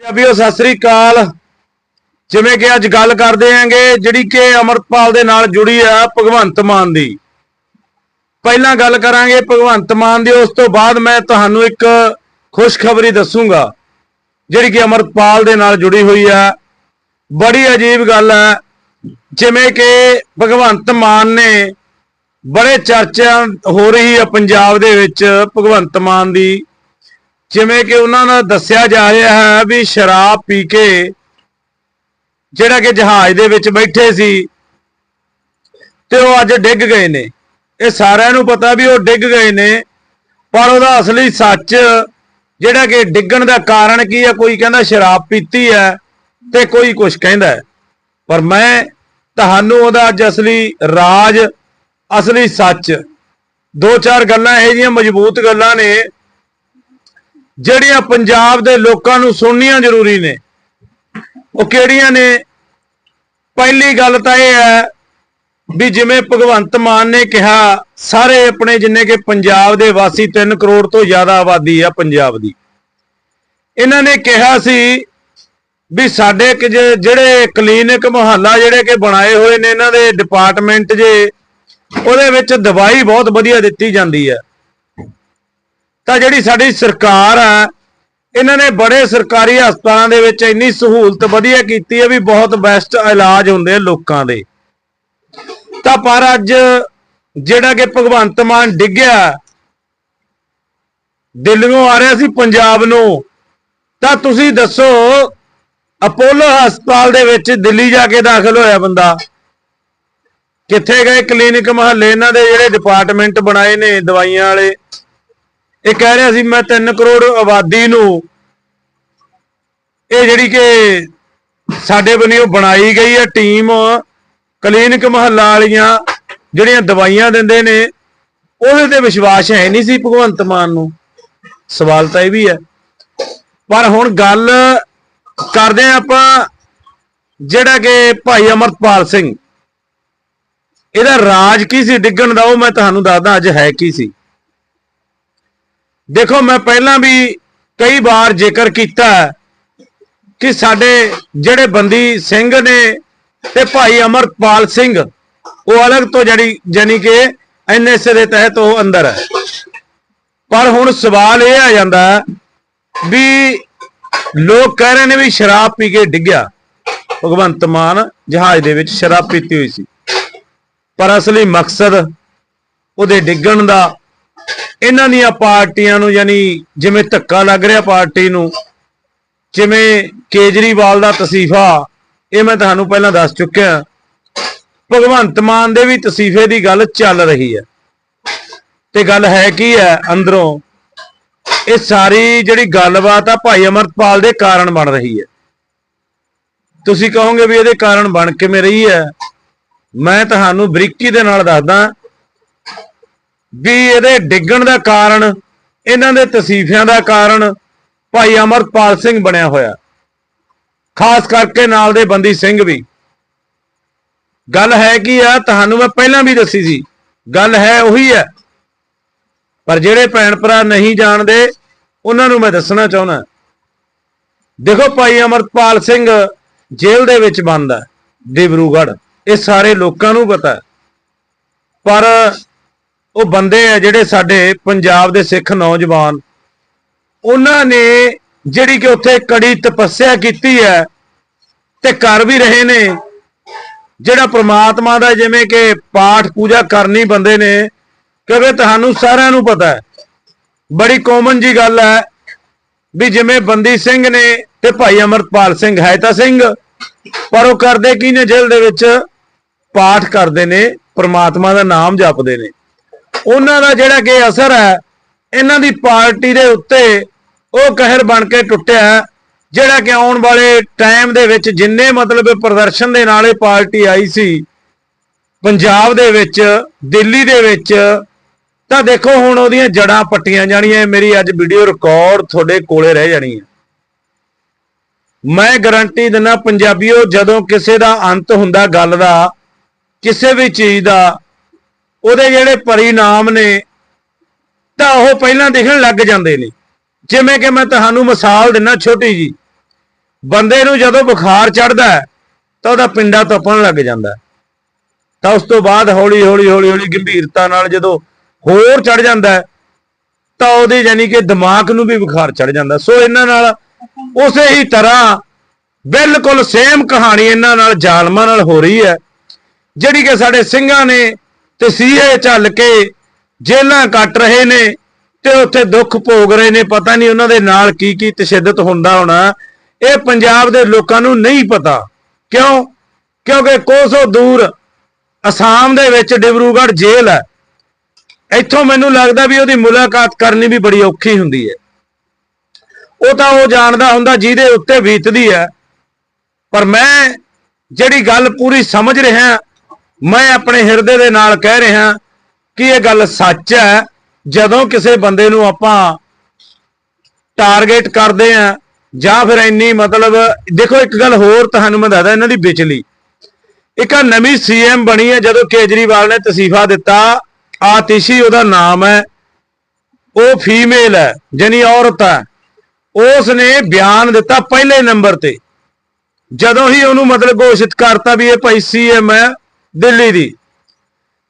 ਪੰਜਾਬੀਓ, ਸਤਿ ਸ੍ਰੀ ਅਕਾਲ। ਜਿਵੇਂ ਕਿ ਅੱਜ ਗੱਲ ਕਰਦੇ ਆਂਗੇ ਜਿਹੜੀ ਕਿ ਅਮਰਪਾਲ ਦੇ ਨਾਲ ਜੁੜੀ ਆ ਭਗਵੰਤ ਮਾਨ ਦੀ। ਪਹਿਲਾਂ ਗੱਲ ਕਰਾਂਗੇ ਭਗਵੰਤ ਮਾਨ ਦੀ, ਉਸ ਤੋਂ ਬਾਅਦ ਮੈਂ ਤੁਹਾਨੂੰ ਇੱਕ ਖੁਸ਼ਖਬਰੀ ਦੱਸੂਗਾ, ਜਿਹੜੀ ਕਿ ਅਮਰਪਾਲ ਦੇ ਨਾਲ ਜੁੜੀ ਹੋਈ ਆ। ਬੜੀ ਅਜੀਬ ਗੱਲ ਹੈ, ਜਿਵੇਂ ਕਿ ਭਗਵੰਤ ਮਾਨ ਨੇ ਬੜੇ ਚਰਚਾ ਹੋ ਰਹੀ ਆ ਪੰਜਾਬ ਦੇ ਵਿੱਚ ਭਗਵੰਤ ਮਾਨ ਦੀ। ਜਿਵੇਂ ਕਿ ਉਹਨਾਂ ਨਾਲ ਦੱਸਿਆ ਜਾ ਰਿਹਾ ਹੈ ਵੀ ਸ਼ਰਾਬ ਪੀ ਕੇ ਜਿਹੜਾ ਕਿ ਜਹਾਜ਼ ਦੇ ਵਿੱਚ ਬੈਠੇ ਸੀ ਤੇ ਉਹ ਅੱਜ ਡਿੱਗ ਗਏ ਨੇ। ਇਹ ਸਾਰਿਆਂ ਨੂੰ ਪਤਾ ਵੀ ਉਹ ਡਿੱਗ ਗਏ ਨੇ, ਪਰ ਉਹਦਾ ਅਸਲੀ ਸੱਚ ਜਿਹੜਾ ਕਿ ਡਿੱਗਣ ਦਾ ਕਾਰਨ ਕੀ ਹੈ, ਕੋਈ ਕਹਿੰਦਾ ਸ਼ਰਾਬ ਪੀਤੀ ਹੈ ਤੇ ਕੋਈ ਕੁਝ ਕਹਿੰਦਾ ਪਰ ਮੈਂ ਤੁਹਾਨੂੰ ਉਹਦਾ ਅੱਜ ਅਸਲੀ ਰਾਜ, ਅਸਲੀ ਸੱਚ, ਦੋ ਚਾਰ ਗੱਲਾਂ ਇਹੋ ਜਿਹੀਆਂ ਮਜ਼ਬੂਤ ਗੱਲਾਂ ਨੇ ਜਿਹੜੀਆਂ ਪੰਜਾਬ ਦੇ ਲੋਕਾਂ ਨੂੰ ਸੁਣਨੀਆਂ ਜ਼ਰੂਰੀ ਨੇ। ਉਹ ਕਿਹੜੀਆਂ ਨੇ? ਪਹਿਲੀ ਗੱਲ ਤਾਂ ਇਹ ਹੈ ਵੀ ਜਿਵੇਂ ਭਗਵੰਤ ਮਾਨ ਨੇ ਕਿਹਾ, ਸਾਰੇ ਆਪਣੇ ਜਿੰਨੇ ਕਿ ਪੰਜਾਬ ਦੇ ਵਾਸੀ 3 ਕਰੋੜ ਤੋਂ ਜ਼ਿਆਦਾ ਆਬਾਦੀ ਆ ਪੰਜਾਬ ਦੀ। ਇਹਨਾਂ ਨੇ ਕਿਹਾ ਸੀ ਵੀ ਸਾਡੇ ਕਿ ਜਿਹੜੇ ਕਲੀਨਿਕ ਮੁਹੱਲਾ ਜਿਹੜੇ ਕਿ ਬਣਾਏ ਹੋਏ ਨੇ, ਇਹਨਾਂ ਦੇ ਡਿਪਾਰਟਮੈਂਟ ਜੇ, ਉਹਦੇ ਵਿੱਚ ਦਵਾਈ ਬਹੁਤ ਵਧੀਆ ਦਿੱਤੀ ਜਾਂਦੀ ਹੈ। ਤਾਂ ਜਿਹੜੀ ਸਾਡੀ ਸਰਕਾਰ ਆ, ਇਹਨਾਂ ਨੇ ਬੜੇ ਸਰਕਾਰੀ ਹਸਪਤਾਲਾਂ ਦੇ ਵਿੱਚ ਇੰਨੀ ਸਹੂਲਤ ਵਧੀਆ ਕੀਤੀ ਹੈ ਵੀ ਬਹੁਤ ਬੈਸਟ ਇਲਾਜ ਹੁੰਦੇ ਲੋਕਾਂ ਦੇ। ਤਾਂ ਪਰ ਅੱਜ ਜਿਹੜਾ ਕਿ ਭਗਵੰਤ ਮਾਨ ਡਿੱਗਿਆ ਦਿੱਲੀੋਂ ਆ ਰਿਹਾ ਸੀ ਪੰਜਾਬ ਨੂੰ, ਤਾਂ ਤੁਸੀਂ ਦੱਸੋ, ਅਪੋਲੋ ਹਸਪਤਾਲ ਦੇ ਵਿੱਚ ਦਿੱਲੀ ਜਾ ਕੇ ਦਾਖਲ ਹੋਇਆ ਬੰਦਾ। ਕਿੱਥੇ ਗਏ ਕਲੀਨਿਕ ਮਹੱਲੇ, ਇਹਨਾਂ ਦੇ ਜਿਹੜੇ ਡਿਪਾਰਟਮੈਂਟ ਬਣਾਏ ਨੇ ਦਵਾਈਆਂ ਵਾਲੇ ਇਹ ਕਹਿ ਰਿਹਾ ਸੀ, ਮੈਂ 3 ਕਰੋੜ ਆਬਾਦੀ ਨੂੰ ਇਹ ਜਿਹੜੀ ਕਿ ਸਾਡੇ ਬੰਨਿਓ ਬਣਾਈ ਗਈ ਹੈ ਟੀਮ ਕਲੀਨਿਕ ਮਹੱਲਾ ਵਾਲੀਆਂ ਜਿਹੜੀਆਂ ਦਵਾਈਆਂ ਦਿੰਦੇ ਨੇ, ਉਹਦੇ ਤੇ ਵਿਸ਼ਵਾਸ ਹੈ ਨਹੀਂ ਸੀ ਭਗਵੰਤ ਮਾਨ ਨੂੰ। ਸਵਾਲ ਤਾਂ ਇਹ ਵੀ ਹੈ। ਪਰ ਹੁਣ ਗੱਲ ਕਰਦੇ ਹਾਂ ਆਪਾਂ ਜਿਹੜਾ ਕਿ ਭਾਈ ਅਮਰਪਾਲ ਸਿੰਘ, ਇਹਦਾ ਰਾਜ ਕੀ ਸੀ, ਡਿੱਗਣ ਦਾ ਉਹ ਮੈਂ ਤੁਹਾਨੂੰ ਦੱਸਦਾ, ਅੱਜ ਹੈ ਕੀ ਸੀ। ਦੇਖੋ, ਮੈਂ ਪਹਿਲਾਂ ਵੀ ਕਈ ਵਾਰ ਜ਼ਿਕਰ ਕੀਤਾ ਕਿ ਸਾਡੇ ਜਿਹੜੇ ਬੰਦੀ ਸਿੰਘ ਨੇ ਤੇ ਭਾਈ ਅਮਰਪਾਲ ਸਿੰਘ, ਉਹ ਅਲੱਗ ਤੋਂ ਜਿਹੜੀ ਜਾਨੀ ਕਿ ਐਨਐਸਏ ਦੇ ਤਹਿਤ ਉਹ ਅੰਦਰ ਹੈ। ਪਰ ਹੁਣ ਸਵਾਲ ਇਹ ਆ ਜਾਂਦਾ ਹੈ ਵੀ ਲੋਕ ਕਹਿ ਰਹੇ ਨੇ ਵੀ ਸ਼ਰਾਬ ਪੀ ਕੇ ਡਿੱਗਿਆ। ਭਗਵੰਤ ਮਾਨ ਜਹਾਜ਼ ਦੇ ਵਿੱਚ ਸ਼ਰਾਬ ਪੀਤੀ ਹੋਈ ਸੀ। ਪਰ ਅਸਲੀ ਮਕਸਦ ਉਹਦੇ ਡਿੱਗਣ ਦਾ ਇਹਨਾਂ ਦੀਆਂ ਪਾਰਟੀਆਂ ਨੂੰ ਯਾਨੀ ਜਿਵੇਂ ਧੱਕਾ ਲੱਗ ਰਿਹਾ ਪਾਰਟੀ ਨੂੰ, ਜਿਵੇਂ ਕੇਜਰੀਵਾਲ ਦਾ ਤਸੀਫਾ, ਇਹ ਮੈਂ ਤੁਹਾਨੂੰ ਪਹਿਲਾਂ ਦੱਸ ਚੁੱਕਿਆ। ਭਗਵੰਤ ਮਾਨ ਦੇ ਵੀ ਤਸੀਫੇ ਦੀ ਗੱਲ ਚੱਲ ਰਹੀ ਹੈ। ਤੇ ਗੱਲ ਹੈ ਕੀ ਹੈ ਅੰਦਰੋਂ? ਇਹ ਸਾਰੀ ਜਿਹੜੀ ਗੱਲਬਾਤ ਆ ਭਾਈ ਅਮਰਪਾਲ ਦੇ ਕਾਰਨ ਬਣ ਰਹੀ ਹੈ। ਤੁਸੀਂ ਕਹੋਗੇ ਵੀ ਇਹਦੇ ਕਾਰਨ ਬਣ ਕਿਵੇਂ ਰਹੀ ਹੈ? ਮੈਂ ਤੁਹਾਨੂੰ ਬਰੀਕੀ ਦੇ ਨਾਲ ਦੱਸਦਾ ਵੀ ਇਹਦੇ ਡਿੱਗਣ ਦਾ ਕਾਰਨ, ਇਹਨਾਂ ਦੇ ਤਸੀਫਿਆਂ ਦਾ ਕਾਰਨ ਭਾਈ ਅਮਰਪਾਲ ਸਿੰਘ ਬਣਿਆ ਹੋਇਆ। ਖਾਸ ਕਰਕੇ ਨਾਲ ਦੇ ਬੰਦੀ ਸਿੰਘ ਵੀ। ਗੱਲ ਹੈ ਕੀ ਆ, ਤੁਹਾਨੂੰ ਮੈਂ ਪਹਿਲਾਂ ਵੀ ਦੱਸੀ ਸੀ, ਗੱਲ ਹੈ ਉਹੀ ਹੈ। ਪਰ ਜਿਹੜੇ ਭੈਣ ਭਰਾ ਨਹੀਂ ਜਾਣਦੇ, ਉਹਨਾਂ ਨੂੰ ਮੈਂ ਦੱਸਣਾ ਚਾਹੁੰਦਾ। ਦੇਖੋ ਭਾਈ ਅਮਰਪਾਲ ਸਿੰਘ ਜੇਲ੍ਹ ਦੇ ਵਿੱਚ ਬੰਦ ਹੈ ਡਿਬਰੂਗੜ੍ਹ। ਇਹ ਸਾਰੇ ਲੋਕਾਂ ਨੂੰ ਪਤਾ। ਪਰ ਉਹ ਬੰਦੇ ਆ ਜਿਹੜੇ ਸਾਡੇ ਪੰਜਾਬ ਦੇ ਸਿੱਖ ਨੌਜਵਾਨ। ਉਹਨਾਂ ਨੇ ਜਿਹੜੀ ਕਿ ਉੱਥੇ ਕੜੀ ਤਪੱਸਿਆ ਕੀਤੀ ਹੈ ਤੇ ਕਰ ਵੀ ਰਹੇ ਨੇ। ਜਿਹੜਾ ਪ੍ਰਮਾਤਮਾ ਦਾ ਜਿਵੇਂ ਕਿ ਪਾਠ ਪੂਜਾ ਕਰਨੀ ਬੰਦੇ ਨੇ, ਕਿਉਂਕਿ ਤੁਹਾਨੂੰ ਸਾਰਿਆਂ ਨੂੰ ਪਤਾ ਹੈ, ਬੜੀ ਕਾਮਨ ਜੀ ਗੱਲ ਹੈ ਵੀ ਜਿਵੇਂ ਬੰਦੀ ਸਿੰਘ ਨੇ ਤੇ ਭਾਈ ਅਮਰਪਾਲ ਸਿੰਘ ਹੈ ਤਾਂ ਸਿੰਘ, ਪਰ ਉਹ ਕਰਦੇ ਕੀ ਨੇ ਜੇਲ੍ਹ ਦੇ ਵਿੱਚ? ਪਾਠ ਕਰਦੇ ਨੇ, ਪ੍ਰਮਾਤਮਾ ਦਾ ਨਾਮ ਜਪਦੇ ਨੇ। ਉਹਨਾਂ ਦਾ ਜਿਹੜਾ ਕਿ ਅਸਰ ਹੈ, ਇਹਨਾਂ ਦੀ ਪਾਰਟੀ ਦੇ ਉੱਤੇ ਉਹ ਕਹਿਰ ਬਣ ਕੇ ਟੁੱਟਿਆ ਜਿਹੜਾ ਕਿ ਆਉਣ ਵਾਲੇ ਟਾਈਮ ਦੇ ਵਿੱਚ ਜਿੰਨੇ ਮਤਲਬ ਪ੍ਰਦਰਸ਼ਨ ਦੇ ਨਾਲ ਇਹ ਪਾਰਟੀ ਆਈ ਸੀ, ਪੰਜਾਬ ਦੇ ਵਿੱਚ, ਦਿੱਲੀ ਦੇ ਵਿੱਚ, ਤਾਂ ਦੇਖੋ ਹੁਣ ਉਹਦੀਆਂ ਜੜਾਂ ਪੱਟੀਆਂ ਜਾਣੀਆਂ, ਮੇਰੀ ਅੱਜ ਵੀਡੀਓ ਰਿਕਾਰਡ ਤੁਹਾਡੇ ਕੋਲੇ ਰਹਿ ਜਾਣੀ ਹੈ। ਮੈਂ ਗਾਰੰਟੀ ਦਿੰਦਾ ਪੰਜਾਬੀਓ, ਜਦੋਂ ਕਿਸੇ ਦਾ ਅੰਤ ਹੁੰਦਾ ਗੱਲ ਦਾ, ਕਿਸੇ ਵੀ ਚੀਜ਼ ਦਾ ਉਹਦੇ ਜਿਹੜੇ ਪਰਿਣਾਮ ਨੇ, ਤਾਂ ਉਹ ਪਹਿਲਾਂ ਦਿਖਣ ਲੱਗ ਜਾਂਦੇ ਨੇ। ਜਿਵੇਂ ਕਿ ਮੈਂ ਤੁਹਾਨੂੰ ਮਿਸਾਲ ਦਿੰਨਾ ਛੋਟੀ ਜੀ ਬੰਦੇ ਨੂੰ ਜਦੋਂ ਬੁਖਾਰ ਚੜਦਾ ਤਾਂ ਉਹਦਾ ਪਿੰਡਾ ਤਪਣ ਲੱਗ ਜਾਂਦਾ ਤਾਂ ਉਸ ਤੋਂ ਬਾਅਦ ਹੌਲੀ ਹੌਲੀ ਹੌਲੀ ਹੌਲੀ ਗੰਭੀਰਤਾ ਨਾਲ ਜਦੋਂ ਹੋਰ ਚੜ ਜਾਂਦਾ ਤਾਂ ਉਹਦੇ ਯਾਨੀ ਕਿ ਦਿਮਾਗ ਨੂੰ ਵੀ ਬੁਖਾਰ ਚੜ ਜਾਂਦਾ ਸੋ ਇਹਨਾਂ ਨਾਲ ਉਸੇ ਹੀ ਤਰ੍ਹਾਂ ਬਿਲਕੁਲ ਸੇਮ ਕਹਾਣੀ ਇਹਨਾਂ ਨਾਲ, ਜ਼ਾਲਮਾਂ ਨਾਲ ਹੋ ਰਹੀ ਹੈ। ਜਿਹੜੀ ਕਿ ਸਾਡੇ ਸਿੰਘਾਂ ਨੇ ਤੇ ਤਸੀਹੇ ਝੱਲ ਕੇ ਜੇਲਾਂ ਕੱਟ ਰਹੇ ਨੇ ਤੇ ਉੱਥੇ ਦੁੱਖ ਭੋਗ ਰਹੇ ਨੇ, ਪਤਾ ਨਹੀਂ ਉਹਨਾਂ ਦੇ ਨਾਲ ਕੀ ਕੀ ਤਸ਼ੱਦਦ ਹੁੰਦਾ ਹੋਣਾ। ਇਹ ਪੰਜਾਬ ਦੇ ਲੋਕਾਂ ਨੂੰ ਨਹੀਂ ਪਤਾ। ਕਿਉਂ? ਕਿਉਂਕਿ ਕੋਸੋ ਦੂਰ ਅਸਾਮ ਦੇ ਵਿੱਚ ਡਿਬਰੂਗੜ੍ਹ ਜੇਲ੍ਹ ਹੈ। ਇੱਥੋਂ ਮੈਨੂੰ ਲੱਗਦਾ ਵੀ ਉਹਦੀ ਮੁਲਾਕਾਤ ਕਰਨੀ ਵੀ ਬੜੀ ਔਖੀ ਹੁੰਦੀ ਹੈ। ਉਹ ਤਾਂ ਉਹ ਜਾਣਦਾ ਹੁੰਦਾ ਜਿਹਦੇ ਉੱਤੇ ਬੀਤਦੀ ਹੈ। ਪਰ ਮੈਂ ਜਿਹੜੀ ਗੱਲ ਪੂਰੀ ਸਮਝ ਰਿਹਾ ਮੈਂ ਆਪਣੇ ਹਿਰਦੇ ਦੇ ਨਾਲ ਕਹਿ ਰਿਹਾ ਕਿ ਇਹ ਗੱਲ ਸੱਚ ਹੈ, ਜਦੋਂ ਕਿਸੇ ਬੰਦੇ ਨੂੰ ਆਪਾਂ ਟਾਰਗੇਟ ਕਰਦੇ ਆ ਜਾਂ ਫਿਰ ਇੰਨੀ ਮਤਲਬ, ਦੇਖੋ ਇੱਕ ਗੱਲ ਹੋਰ ਤੁਹਾਨੂੰ ਮੈਂ ਦੱਸਦਾ ਇਹਨਾਂ ਦੀ ਵਿਚਲੀ। ਇੱਕ ਆਹ ਨਵੀਂ ਸੀਐਮ ਬਣੀ ਹੈ, ਜਦੋਂ ਕੇਜਰੀਵਾਲ ਨੇ ਤਸੀਫਾ ਦਿੱਤਾ ਆਤਿਸ਼ੀ ਉਹਦਾ ਨਾਮ ਹੈ, ਉਹ ਫੀਮੇਲ ਹੈ ਜਾਨੀ ਔਰਤ ਹੈ। ਉਸ ਨੇ ਬਿਆਨ ਦਿੱਤਾ ਪਹਿਲੇ ਨੰਬਰ ਤੇ। ਜਦੋਂ ਹੀ ਉਹਨੂੰ ਮਤਲਬ ਘੋਸ਼ਿਤ ਕਰਤਾ ਵੀ ਇਹ ਭਾਈ ਸੀਐਮ ਹੈ ਦਿੱਲੀ ਦੀ।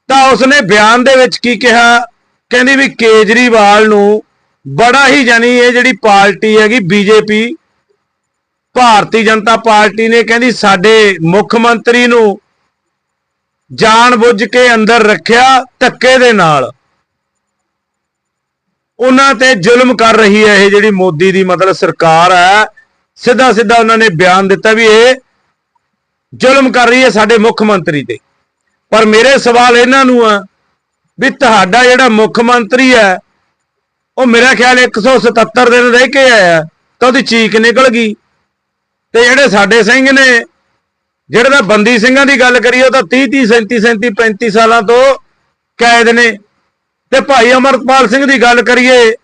ਤਾਂ ਉਸਨੇ ਬਿਆਨ ਦੇ ਵਿੱਚ ਕੀ ਕਿਹਾ? ਕਹਿੰਦੀ ਵੀ ਕੇਜਰੀਵਾਲ ਨੂੰ ਬੜਾ ਹੀ ਜਾਨੀ ਇਹ ਜਿਹੜੀ ਪਾਰਟੀ ਹੈਗੀ ਬੀਜੇਪੀ, ਭਾਰਤੀ ਜਨਤਾ ਪਾਰਟੀ ਨੇ ਕਹਿੰਦੀ ਸਾਡੇ ਮੁੱਖ ਮੰਤਰੀ ਨੂੰ ਜਾਣ ਬੁੱਝ ਕੇ ਅੰਦਰ ਰੱਖਿਆ ਧੱਕੇ ਦੇ ਨਾਲ। ਉਹਨਾਂ ਤੇ ਜ਼ੁਲਮ ਕਰ ਰਹੀ ਹੈ ਇਹ ਜਿਹੜੀ ਮੋਦੀ ਦੀ ਮਤਲਬ ਸਰਕਾਰ ਹੈ। ਸਿੱਧਾ ਸਿੱਧਾ ਉਹਨਾਂ ਨੇ ਬਿਆਨ ਦਿੱਤਾ ਵੀ ਇਹ ਜ਼ੁਲਮ ਕਰ ਰਹੀ ਹੈ ਸਾਡੇ ਮੁੱਖ ਮੰਤਰੀ ਤੇ। ਪਰ ਮੇਰੇ ਸਵਾਲ ਇਹਨਾਂ ਨੂੰ ਆ ਵੀ ਤੁਹਾਡਾ ਜਿਹੜਾ ਮੁੱਖ ਮੰਤਰੀ ਹੈ, ਉਹ ਮੇਰਾ ਖਿਆਲ 177 ਦਿਨ ਰਹਿ ਕੇ ਆਇਆ, ਤਾਂ ਉਹਦੀ ਚੀਕ ਨਿਕਲ ਗਈ। ਤੇ ਜਿਹੜੇ ਸਾਡੇ ਸਿੰਘ ਨੇ, ਜਿਹੜੇ ਤਾਂ ਬੰਦੀ ਸਿੰਘਾਂ ਦੀ ਗੱਲ ਕਰੀਏ, ਉਹ ਤਾਂ 30 30 37 37 35 ਸਾਲਾਂ ਤੋਂ ਕੈਦ ਨੇ। ਤੇ ਭਾਈ ਅਮਰਪਾਲ ਸਿੰਘ ਦੀ ਗੱਲ ਕਰੀਏ,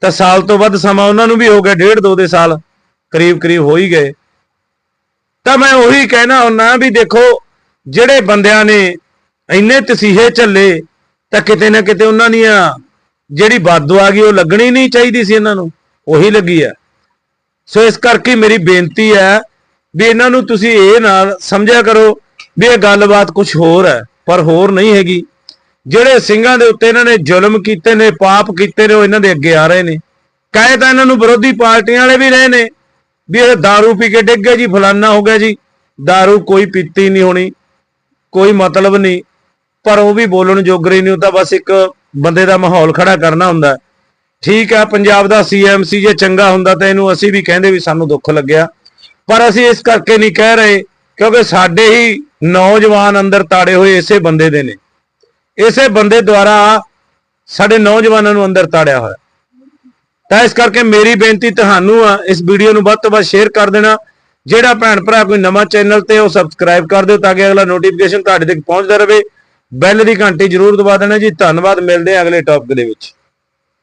ਤਾਂ ਸਾਲ ਤੋਂ ਵੱਧ ਸਮਾਂ ਉਹਨਾਂ ਨੂੰ ਵੀ ਹੋ ਗਿਆ, ਡੇਢ ਦੋ ਦੇ ਸਾਲ ਕਰੀਬ ਕਰੀਬ ਹੋ ਹੀ ਗਏ। ਤਾਂ ਮੈਂ ਉਹੀ ਕਹਿਣਾ ਹੁੰਨਾ ਵੀ ਦੇਖੋ ਜਿਹੜੇ ਬੰਦਿਆਂ ਨੇ ਇੰਨੇ ਤਸੀਹੇ ਝੱਲੇ ਤਾਂ ਕਿਤੇ ਨਾ ਕਿਤੇ ਉਹਨਾਂ ਦੀਆਂ ਜਿਹੜੀ ਬਾਦੂ ਆ ਗਈ ਉਹ ਲੱਗਣੀ ਨਹੀਂ ਚਾਹੀਦੀ ਸੀ ਇਹਨਾਂ ਨੂੰ ਉਹੀ ਲੱਗੀ ਆ ਸੋ ਇਸ ਕਰਕੇ ਮੇਰੀ ਬੇਨਤੀ ਹੈ ਵੀ ਇਹਨਾਂ ਨੂੰ ਤੁਸੀਂ ਇਹ ਨਾਲ ਸਮਝਿਆ ਕਰੋ ਵੀ ਇਹ ਗੱਲਬਾਤ ਕੁਝ ਹੋਰ ਹੈ ਪਰ ਹੋਰ ਨਹੀਂ ਹੈਗੀ ਜਿਹੜੇ ਸਿੰਘਾਂ ਦੇ ਉੱਤੇ ਇਹਨਾਂ ਨੇ ਜ਼ੁਲਮ ਕੀਤੇ ਨੇ ਪਾਪ ਕੀਤੇ ਨੇ ਉਹ ਇਹਨਾਂ ਦੇ ਅੱਗੇ ਆ ਰਹੇ ਨੇ ਕਹੇ ਤਾਂ ਇਹਨਾਂ ਨੂੰ ਵਿਰੋਧੀ ਪਾਰਟੀਆਂ ਵਾਲੇ ਵੀ ਰਹੇ ਨੇ ਵੀ ਇਹ दारू ਪੀ ਕੇ ਡਿੱਗ ਗਏ ਜੀ ਫਲਾਨਾ ਹੋ ਗਿਆ ਜੀ दारू ਕੋਈ ਪੀਤੀ ਨਹੀਂ ਹੋਣੀ ਕੋਈ ਮਤਲਬ ਨਹੀਂ। ਪਰ ਉਹ ਵੀ ਬੋਲਣ ਜੋਗਰੇ ਨਹੀਂ, ਉਹ ਤਾਂ ਬਸ ਇੱਕ ਬੰਦੇ ਦਾ ਮਾਹੌਲ ਖੜਾ ਕਰਨਾ ਹੁੰਦਾ। ਠੀਕ ਹੈ ਪੰਜਾਬ ਦਾ ਸੀਐਮਸੀ ਜੇ ਚੰਗਾ ਹੁੰਦਾ ਤਾਂ ਇਹਨੂੰ ਅਸੀਂ ਵੀ ਕਹਿੰਦੇ ਵੀ ਸਾਨੂੰ ਦੁੱਖ ਲੱਗਿਆ। ਪਰ ਅਸੀਂ ਇਸ ਕਰਕੇ ਨਹੀਂ ਕਹਿ ਰਹੇ, ਕਿਉਂਕਿ ਸਾਡੇ ਹੀ ਨੌਜਵਾਨ ਅੰਦਰ ਤਾੜੇ ਹੋਏ ਇਸੇ ਬੰਦੇ ਦੇ ਨੇ। ਇਸੇ ਬੰਦੇ ਦੁਆਰਾ ਸਾਡੇ ਨੌਜਵਾਨਾਂ ਨੂੰ ਅੰਦਰ ਤਾੜਿਆ ਹੋਇਆ। ਤਾਂ ਇਸ ਕਰਕੇ ਮੇਰੀ ਬੇਨਤੀ ਤੁਹਾਨੂੰ ਆ, ਇਸ ਵੀਡੀਓ ਨੂੰ ਵੱਧ ਤੋਂ ਵੱਧ ਸ਼ੇਅਰ ਕਰ ਦੇਣਾ। ਜਿਹੜਾ ਭੈਣ ਭਰਾ ਕੋਈ ਨਵਾਂ ਚੈਨਲ ਤੇ ਉਹ ਸਬਸਕ੍ਰਾਈਬ ਕਰ ਦਿਓ ਤਾਂ ਕਿ ਅਗਲਾ ਨੋਟੀਫਿਕੇਸ਼ਨ ਤੁਹਾਡੇ ਤੱਕ ਪਹੁੰਚਦਾ ਰਹੇ। ਬੈਲ ਦੀ ਘੰਟੀ ਜ਼ਰੂਰ ਦਬਾ ਦੇਣਾ ਜੀ। ਧੰਨਵਾਦ। ਮਿਲਦੇ ਹਾਂ ਅਗਲੇ ਟੌਪਿਕ ਦੇ ਵਿੱਚ।